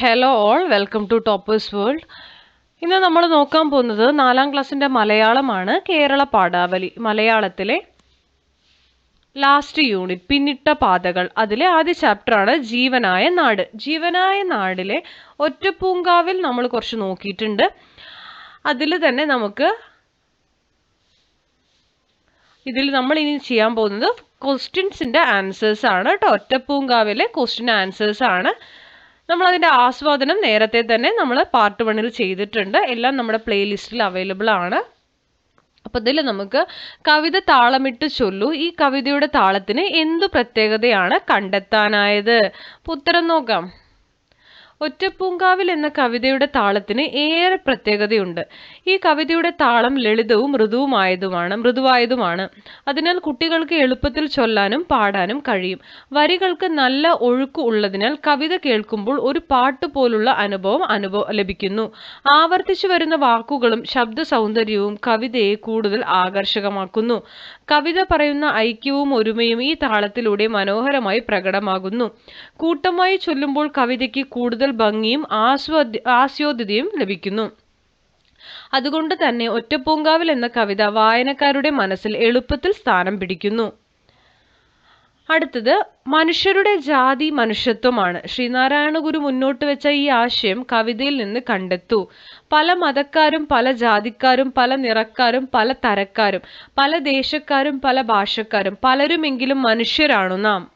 Hello all welcome to toppers world ഇന്ന് നമ്മൾ നോക്കാൻ പോകുന്നത് നാലാം ക്ലാസ്സിന്റെ മലയാളമാണ് കേരള പാഠാവലി മലയാളത്തിലെ ലാസ്റ്റ് യൂണിറ്റ് പിന്നിട്ട പാതകൾ. അതിലെ ആദ്യ ചാപ്റ്ററാണ് ജീവനായ നാട്. ജീവനായ നാടിലെ ഒറ്റപ്പൂങ്കാവിൽ നമ്മൾ കുറച്ച് നോക്കിയിട്ടുണ്ട്. അതിൽ തന്നെ നമുക്ക് ഇതിൽ നമ്മൾ ഇനി ചെയ്യാൻ പോകുന്നത് ക്വസ്റ്റ്യൻസിന്റെ ആൻസേഴ്സ് ആണ് കേട്ടോ. ഒറ്റപ്പൂങ്കാവിലെ ക്വസ്റ്റ്യൻ ആൻസേഴ്സ് ആണ്. നമ്മൾ അതിന്റെ ആസ്വാദനം നേരത്തെ തന്നെ നമ്മൾ പാർട്ട് വണ്ണിൽ ചെയ്തിട്ടുണ്ട്. എല്ലാം നമ്മുടെ പ്ലേലിസ്റ്റിൽ അവൈലബിൾ ആണ്. അപ്പോൾ ഇതിൽ നമുക്ക് കവിത താളമിട്ട് ചൊല്ലൂ. ഈ കവിതയുടെ താളത്തിന് എന്തു പ്രത്യേകതയാണ് കണ്ടെത്താനായത്? അപ്പോൾ ഉത്തരം നോക്കാം. ഒറ്റപ്പൂങ്കാവിൽ എന്ന കവിതയുടെ താളത്തിന് ഏറെ പ്രത്യേകതയുണ്ട്. ഈ കവിതയുടെ താളം ലളിതവും മൃദുവുമായതുമാണ് മൃദുവായതുമാണ്. അതിനാൽ കുട്ടികൾക്ക് എളുപ്പത്തിൽ ചൊല്ലാനും പാടാനും കഴിയും. വരികൾക്ക് നല്ല ഒഴുക്ക് ഉള്ളതിനാൽ കവിത കേൾക്കുമ്പോൾ ഒരു പാട്ട് പോലുള്ള അനുഭവം അനുഭവ ലഭിക്കുന്നു. ആവർത്തിച്ചു വരുന്ന വാക്കുകളും ശബ്ദ സൗന്ദര്യവും കവിതയെ കൂടുതൽ ആകർഷകമാക്കുന്നു. കവിത പറയുന്ന ഐക്യവും ഒരുമയും ഈ താളത്തിലൂടെ മനോഹരമായി പ്രകടമാകുന്നു. കൂട്ടമായി ചൊല്ലുമ്പോൾ കവിതയ്ക്ക് കൂടുതൽ ഭംഗിയും ആസ്യോദ്യതയും ലഭിക്കുന്നു. അതുകൊണ്ട് തന്നെ ഒറ്റപ്പൂങ്കാവിൽ എന്ന കവിത വായനക്കാരുടെ മനസ്സിൽ എളുപ്പത്തിൽ സ്ഥാനം പിടിക്കുന്നു. അടുത്തത് മനുഷ്യരുടെ ജാതി മനുഷ്യത്വമാണ്. ശ്രീനാരായണ ഗുരു മുന്നോട്ട് വെച്ച ഈ ആശയം കവിതയിൽ നിന്ന് കണ്ടെത്തു. പല മതക്കാരും പല ജാതിക്കാരും പല നിറക്കാരും പല തരക്കാരും പല ദേശക്കാരും പല ഭാഷക്കാരും പലരുമെങ്കിലും മനുഷ്യരാണു നാം.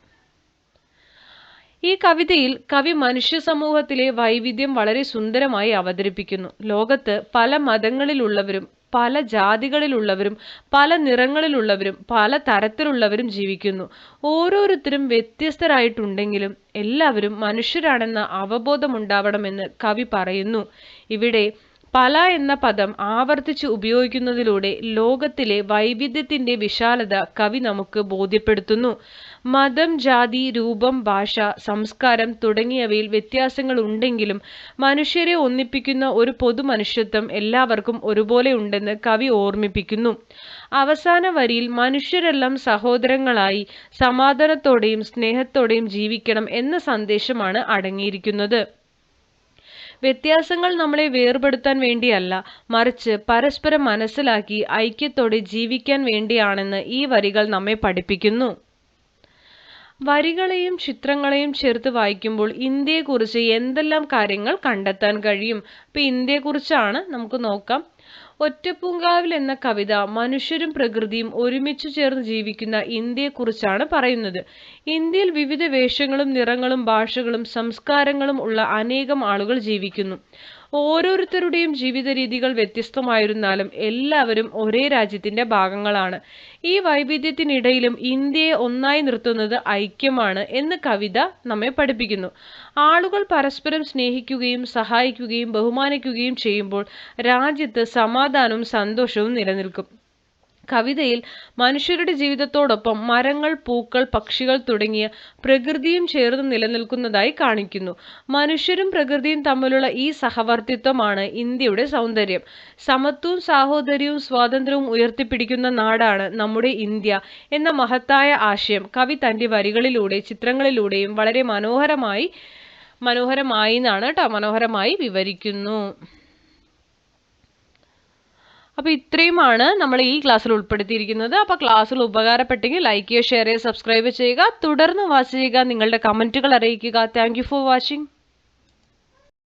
ഈ കവിതയിൽ കവി മനുഷ്യ സമൂഹത്തിലെ വൈവിധ്യം വളരെ സുന്ദരമായി അവതരിപ്പിക്കുന്നു. ലോകത്ത് പല മതങ്ങളിലുള്ളവരും പല ജാതികളിലുള്ളവരും പല നിറങ്ങളിലുള്ളവരും പല തരത്തിലുള്ളവരും ജീവിക്കുന്നു. ഓരോരുത്തരും വ്യത്യസ്തരായിട്ടുണ്ടെങ്കിലും എല്ലാവരും മനുഷ്യരാണെന്ന അവബോധമുണ്ടാവണമെന്ന് കവി പറയുന്നു. ഇവിടെ പല എന്ന പദം ആവർത്തിച്ച് ഉപയോഗിക്കുന്നതിലൂടെ ലോകത്തിലെ വൈവിധ്യത്തിന്റെ വിശാലത കവി നമുക്ക് ബോധ്യപ്പെടുത്തുന്നു. മതം ജാതി രൂപം ഭാഷ സംസ്കാരം തുടങ്ങിയവയിൽ വ്യത്യാസങ്ങൾ ഉണ്ടെങ്കിലും മനുഷ്യരെ ഒന്നിപ്പിക്കുന്ന ഒരു പൊതു മനുഷ്യത്വം എല്ലാവർക്കും ഒരുപോലെ ഉണ്ടെന്ന് കവി ഓർമ്മിപ്പിക്കുന്നു. അവസാന വരിയിൽ മനുഷ്യരെല്ലാം സഹോദരങ്ങളായി സമാധാനത്തോടെയും സ്നേഹത്തോടെയും ജീവിക്കണം എന്ന സന്ദേശമാണ് അടങ്ങിയിരിക്കുന്നത്. വ്യത്യാസങ്ങൾ നമ്മളെ വേർപെടുത്താൻ വേണ്ടിയല്ല മറിച്ച് പരസ്പരം മനസ്സിലാക്കി ഐക്യത്തോടെ ജീവിക്കാൻ വേണ്ടിയാണെന്ന് ഈ വരികൾ നമ്മെ പഠിപ്പിക്കുന്നു. വരികളെയും ചിത്രങ്ങളെയും ചേർത്ത് വായിക്കുമ്പോൾ ഇന്ത്യയെക്കുറിച്ച് എന്തെല്ലാം കാര്യങ്ങൾ കണ്ടെത്താൻ കഴിയും? ഇപ്പം ഇന്ത്യയെക്കുറിച്ചാണ് നമുക്ക് നോക്കാം. ഒറ്റപ്പൂങ്കാവിൽ എന്ന കവിത മനുഷ്യരും പ്രകൃതിയും ഒരുമിച്ച് ചേർന്ന് ജീവിക്കുന്ന ഇന്ത്യയെക്കുറിച്ചാണ് പറയുന്നത്. ഇന്ത്യയിൽ വിവിധ വേഷങ്ങളും നിറങ്ങളും ഭാഷകളും സംസ്കാരങ്ങളും ഉള്ള അനേകം ആളുകൾ ജീവിക്കുന്നു. ഓരോരുത്തരുടെയും ജീവിത രീതികൾ വ്യത്യസ്തമായിരുന്നാലും എല്ലാവരും ഒരേ രാജ്യത്തിന്റെ ഭാഗങ്ങളാണ്. ഈ വൈവിധ്യത്തിനിടയിലും ഇന്ത്യയെ ഒന്നായി നിർത്തുന്നത് ഐക്യമാണ് എന്ന് കവിത നമ്മെ പഠിപ്പിക്കുന്നു. ആളുകൾ പരസ്പരം സ്നേഹിക്കുകയും സഹായിക്കുകയും ബഹുമാനിക്കുകയും ചെയ്യുമ്പോൾ രാജ്യത്ത് സമാധാനവും സന്തോഷവും നിലനിൽക്കും. കവിതയിൽ മനുഷ്യരുടെ ജീവിതത്തോടൊപ്പം മരങ്ങൾ പൂക്കൾ പക്ഷികൾ തുടങ്ങിയ പ്രകൃതിയും ചേർന്ന് നിലനിൽക്കുന്നതായി കാണിക്കുന്നു. മനുഷ്യരും പ്രകൃതിയും തമ്മിലുള്ള ഈ സഹവർത്തിത്വമാണ് ഇന്ത്യയുടെ സൗന്ദര്യം. സമത്വവും സാഹോദര്യവും സ്വാതന്ത്ര്യവും ഉയർത്തിപ്പിടിക്കുന്ന നാടാണ് നമ്മുടെ ഇന്ത്യ എന്ന മഹത്തായ ആശയം. കവി തന്റെ വരികളിലൂടെ ചിത്രങ്ങളിലൂടെയും വളരെ മനോഹരമായി മനോഹരമായി എന്നാണ് കേട്ടോ മനോഹരമായി വിവരിക്കുന്നു. അപ്പോൾ ഇത്രയുമാണ് നമ്മൾ ഈ ക്ലാസ്സിൽ ഉൾപ്പെടുത്തിയിരിക്കുന്നത്. അപ്പോൾ ക്ലാസ്സിൽ ഉപകാരപ്പെട്ടെങ്കിൽ ലൈക്ക് ചെയ്യുക ഷെയർ ചെയ്യുക സബ്സ്ക്രൈബ് ചെയ്യുക. തുടർന്ന് വാച്ച് ചെയ്യുക. നിങ്ങളുടെ കമന്റുകൾ അറിയിക്കുക. Thank for watching